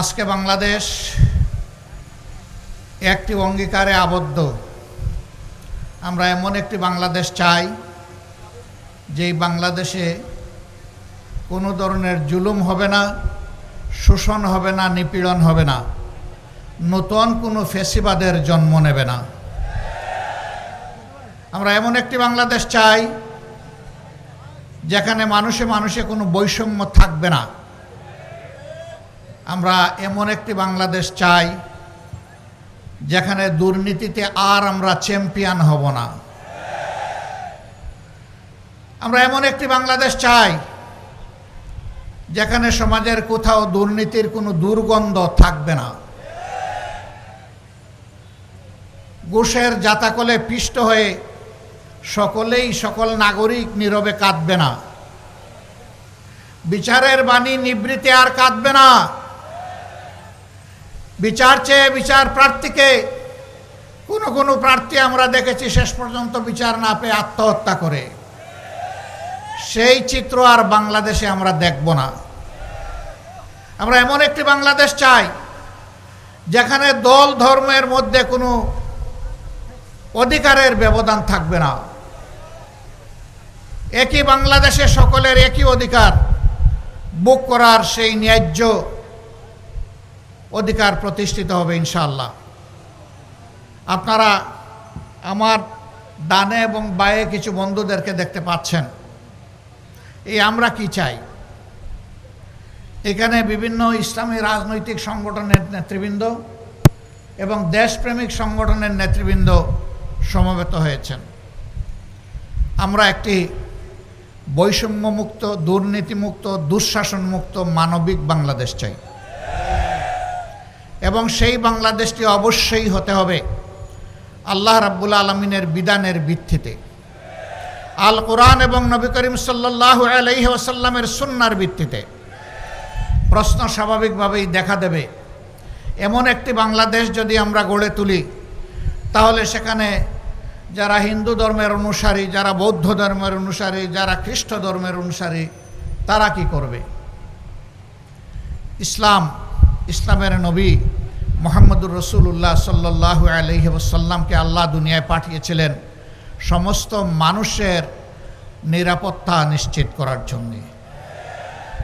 আজকে বাংলাদেশ একটি অঙ্গীকারে আবদ্ধ। আমরা এমন একটি বাংলাদেশ চাই, যেই বাংলাদেশে কোনো ধরনের জুলুম হবে না, শোষণ হবে না, নিপীড়ন হবে না, নতুন কোনো ফেসিবাদের জন্ম নেবে না। আমরা এমন একটি বাংলাদেশ চাই, যেখানে মানুষে মানুষে কোনো বৈষম্য থাকবে না। আমরা এমন একটি বাংলাদেশ চাই, যেখানে দুর্নীতিতে আর আমরা চ্যাম্পিয়ন হব না। আমরা এমন একটি বাংলাদেশ চাই, যেখানে সমাজের কোথাও দুর্নীতির কোনো দুর্গন্ধ থাকবে না। ঘুষের জাতাকলে পিষ্ট হয়ে সকলেই সকল নাগরিক নীরবে কাঁদবে না। বিচারের বাণী নিবৃত্তি আর কাঁদবে না। বিচার চেয়ে বিচার প্রার্থীকে কোনো কোনো প্রার্থী আমরা দেখেছি শেষ পর্যন্ত বিচার না পেয়ে আত্মহত্যা করে। সেই চিত্র আর বাংলাদেশে আমরা দেখব না। আমরা এমন একটি বাংলাদেশ চাই, যেখানে দল ধর্মের মধ্যে কোনো অধিকারের ব্যবধান থাকবে না। একই বাংলাদেশে সকলের একই অধিকার, বুক করার সেই ন্যায্য অধিকার প্রতিষ্ঠিত হবে ইনশাল্লাহ আপনারা আমার ডানে এবং বায়ে কিছু বন্ধুদেরকে দেখতে পাচ্ছেন। এই আমরা কি চাই? এখানে বিভিন্ন ইসলামী রাজনৈতিক সংগঠনের নেতৃবৃন্দ এবং দেশপ্রেমিক সংগঠনের নেতৃবৃন্দ সমবেত হয়েছেন। আমরা একটি বৈষম্যমুক্ত, দুর্নীতিমুক্ত, দুঃশাসনমুক্ত, মানবিক বাংলাদেশ চাই। এবং সেই বাংলাদেশটি অবশ্যই হতে হবে আল্লাহ রাব্বুল আলমিনের বিধানের ভিত্তিতে। আল কোরআন এবং নবী করিম সাল্লাহ আলহি সুন্নার ভিত্তিতে। প্রশ্ন স্বাভাবিকভাবেই দেখা দেবে, এমন একটি বাংলাদেশ যদি আমরা গড়ে তুলি, তাহলে সেখানে যারা হিন্দু ধর্মের অনুসারী, যারা বৌদ্ধ ধর্মের অনুসারী, যারা খ্রিস্ট ধর্মের অনুসারী, তারা কি করবে? ইসলাম ইসলামের নবী মোহাম্মদুর রসুল্লাহ সাল্লাহ আলহি ওসাল্লামকে আল্লাহ দুনিয়ায় পাঠিয়েছিলেন সমস্ত মানুষের নিরাপত্তা নিশ্চিত করার জন্যে।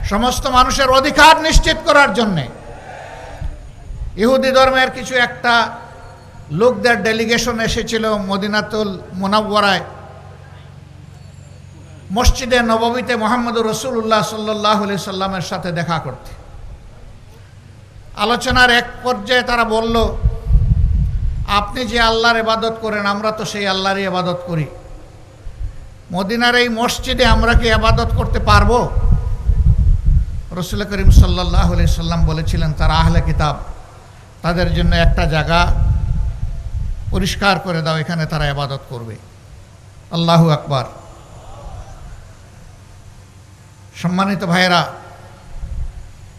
সমস্ত মানুষের অধিকার নিশ্চিত করার জন্যে। ইহুদি ধর্মের কিছু একটা লোকদের ডেলিগেশন এসেছিল মদিনাতুল মোনাব্বরায় মসজিদে নবমীতে মোহাম্মদুর রসুল্লাহ সাল্লাহ সাল্লামের সাথে দেখা করতে। আলোচনার এক পর্যায়ে তারা বলল, আপনি যে আল্লাহর এবাদত করেন, আমরা তো সেই আল্লাহরই এবাদত করি। মদিনার এই মসজিদে আমরা কি আবাদত করতে পারব? রসুল করিম সাল্লাহ সাল্লাম বলেছিলেন, তারা আহলে কিতাব, তাদের জন্য একটা জায়গা পরিষ্কার করে দাও, এখানে তারা আবাদত করবে। আল্লাহু আকবার। সম্মানিত ভাইয়েরা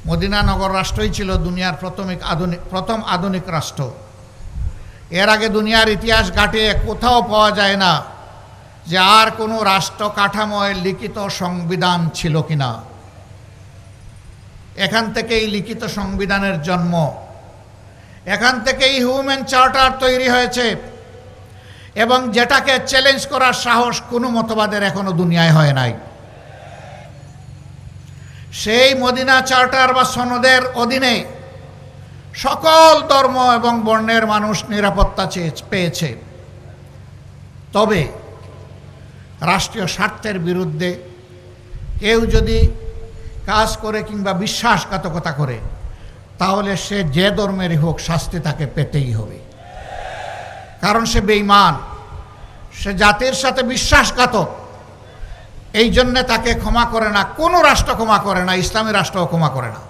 মদিনানগর রাষ্ট্রই ছিল দুনিয়ার প্রথমিক আধুনিক প্রথম আধুনিক রাষ্ট্র। এর আগে দুনিয়ার ইতিহাস ঘাটে কোথাও পাওয়া যায় না যে আর কোনো রাষ্ট্র কাঠামোয় লিখিত সংবিধান ছিল কিনা। এখান থেকেই লিখিত সংবিধানের জন্ম। এখান থেকেই হিউম্যান চার্টার তৈরি হয়েছে এবং যেটাকে চ্যালেঞ্জ করার সাহস কোনো মতবাদের এখনও দুনিয়ায় হয় নাই। সেই মদিনা চার্টার বা সনদের অধীনে সকল ধর্ম এবং বর্ণের মানুষ নিরাপত্তা পেয়েছে। তবে রাষ্ট্রীয় স্বার্থের বিরুদ্ধে কেউ যদি কাজ করে কিংবা বিশ্বাসঘাতকতা করে, তাহলে সে যে ধর্মেরই হোক শাস্তি তাকে পেতেই হবে। কারণ সে বেইমান সে জাতির সাথে বিশ্বাসঘাতক। এই জন্যে তাকে ক্ষমা করে না, কোনো রাষ্ট্র ক্ষমা করে না, ইসলামী রাষ্ট্রও ক্ষমা করে না।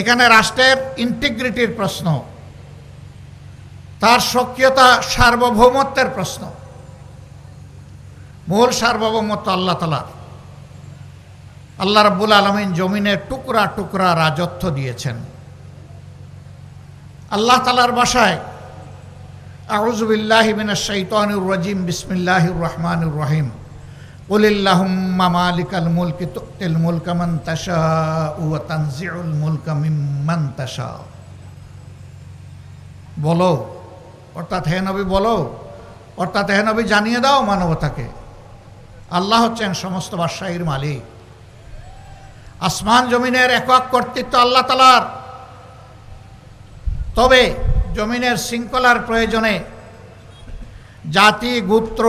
এখানে রাষ্ট্রের ইন্টিগ্রিটির প্রশ্ন, তার সক্রিয়তা সার্বভৌমত্বের প্রশ্ন। মূল সার্বভৌমত্ব আল্লাহ তালার আল্লাহ রাব্বুল আলমিন জমিনের টুকরা টুকরা রাজত্ব দিয়েছেন। আল্লাহ তালার বাসায় আউজুবিল্লাহিমিন শৈতানুর রাজিম, বিসমিল্লাহির রহমানুর রহিম। বলো, অর্থাৎ হে নবী বলো, অর্থাৎ হে নবী জানিয়ে দাও মানবতাকে। আল্লাহ হচ্ছেন সমস্ত বাদশাহীর মালিক। আসমান জমিনের একক কর্তৃত্ব আল্লাহ তালার তবে জমিনের শৃঙ্খলার প্রয়োজনে জাতি, গোত্র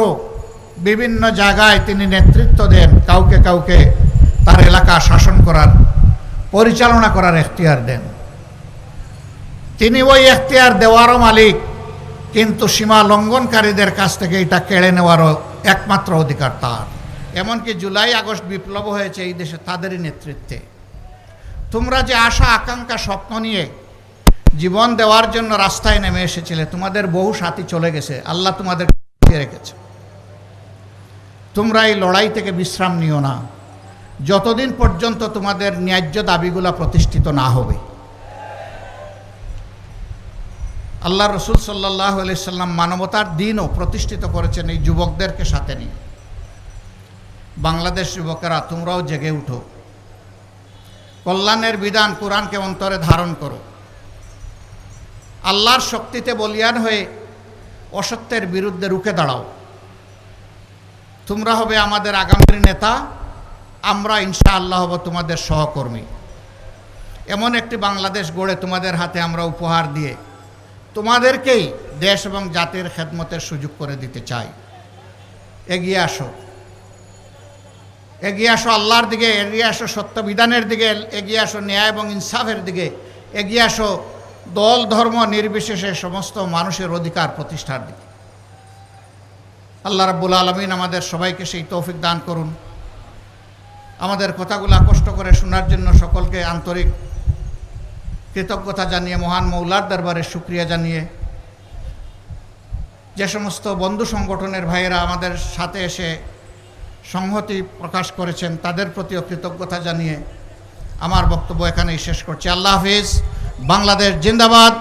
বিভিন্ন জায়গায় তিনি নেতৃত্ব দেন, কাউকে কাউকে তার এলাকা শাসন করার, পরিচালনা করার এখতিয়ার দেন। তিনি ওই এখতিয়ার দেওয়ারও মালিক, কিন্তু সীমা লঙ্ঘনকারীদের কাছ থেকে এটা কেড়ে নেওয়ারও একমাত্র অধিকার তার। এমনকি জুলাই আগস্ট বিপ্লব হয়েছে এই দেশে তাদেরই নেতৃত্বে। তোমরা যে আশা, আকাঙ্ক্ষা, স্বপ্ন নিয়ে জীবন দেওয়ার জন্য রাস্তায় নেমে এসেছিলে, তোমাদের বহু সাথী চলে গেছে, আল্লাহ তোমাদের রেখেছে। তোমরা এই লড়াই থেকে বিশ্রাম নিও না। যতদিন পর্যন্ত তোমাদের ন্যায্য দাবিগুলা প্রতিষ্ঠিত না হবে। আল্লাহ রসুল সাল্লাহ সাল্লাম মানবতার দিনও প্রতিষ্ঠিত করেছেন এই যুবকদেরকে সাথে নিয়ে। বাংলাদেশ যুবকেরা, তোমরাও জেগে উঠো। কল্যাণের বিধান কোরআনকে অন্তরে ধারণ করো। আল্লাহর শক্তিতে বলিয়ান হয়ে অসত্যের বিরুদ্ধে রুখে দাঁড়াও। তোমরা হবে আমাদের আগামীর নেতা, আমরা ইনশা আল্লাহ হব তোমাদের সহকর্মী। এমন একটি বাংলাদেশ গড়ে তোমাদের হাতে আমরা উপহার দিয়ে তোমাদেরকেই দেশ এবং জাতির খেদমতের সুযোগ করে দিতে চাই। এগিয়ে আসো। এগিয়ে আসো আল্লাহর দিকে, এগিয়ে আসো সত্য বিধানের দিকে, এগিয়ে আসো ন্যায় এবং ইনসাফের দিকে, এগিয়ে আসো দল, ধর্ম, নির্বিশেষে সমস্ত মানুষের অধিকার প্রতিষ্ঠার দিকে। আল্লাহ রাব্বুল আলমিন আমাদের সবাইকে সেই তৌফিক দান করুন। আমাদের কথাগুলো কষ্ট করে শোনার জন্য সকলকে আন্তরিক কৃতজ্ঞতা জানিয়ে, মহান মৌলার দরবারে সুক্রিয়া জানিয়ে, যে সমস্ত বন্ধু সংগঠনের ভাইয়েরা আমাদের সাথে এসে সংহতি প্রকাশ করেছেন, তাদের প্রতিও কৃতজ্ঞতা জানিয়ে আমার বক্তব্য এখানেই শেষ করছি। আল্লাহ হাফিজ। বাংলাদেশ জিন্দাবাদ।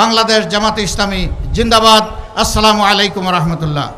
বাংলাদেশ জামাতে ইসলামী জিন্দাবাদ। আসসালামু আলাইকুম রহমতুল্লাহ।